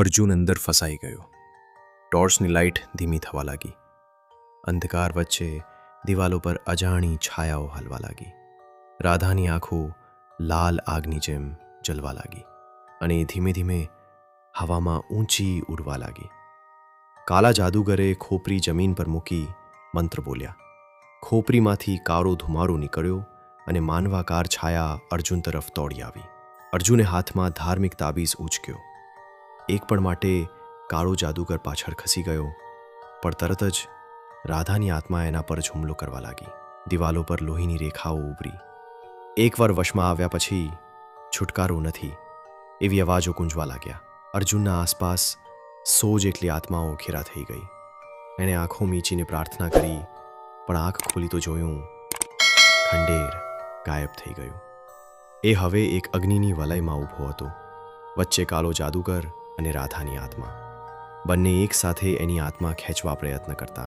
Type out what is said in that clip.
અર્જુન અંદર ફસાઈ ગયો. ટોર્ચની લાઇટ ધીમી થવા લાગી. અંધકાર વચ્ચે દિવાલો પર અજાણી છાયાઓ હલવા લાગી. રાધાની આંખો લાલ આગની જેમ જલવા લાગી અને ધીમે ધીમે હવામાં ઊંચી ઉડવા લાગી. કાલા જાદુગરે ખોપરી જમીન પર મૂકી મંત્ર બોલ્યા. ખોપરીમાંથી કાળો ધુમારો નીકળ્યો અને માનવાકાર છાયા અર્જુન તરફ દોડી આવી. અર્જુને હાથમાં ધાર્મિક તાબીજ ઉચક્યો. એક પણ માટે કાળો જાદુગર પાછળ ખસી ગયો, પણ તરત જ રાધાની આત્મા એના પર જ હુમલો કરવા લાગી. દિવાલો પર લોહીની રેખાઓ ઉભરી. એકવાર વશમાં આવ્યા પછી છુટકારો નથી, એવી અવાજો ગુંજવા લાગ્યા. અર્જુનના આસપાસ સો જેટલી આત્માઓ ઘેરા થઈ ગઈ. એણે આંખો મીચીને પ્રાર્થના કરી, પણ આંખ ખોલી તો જોયું ખંડેર ગાયબ થઈ ગયું. એ હવે એક અગ્નિની વલયમાં ઊભો હતો. વચ્ચે કાલો જાદુગર અને રાધાની આત્મા. બંને એકસાથે એની આત્મા ખેંચવા પ્રયત્ન કરતા.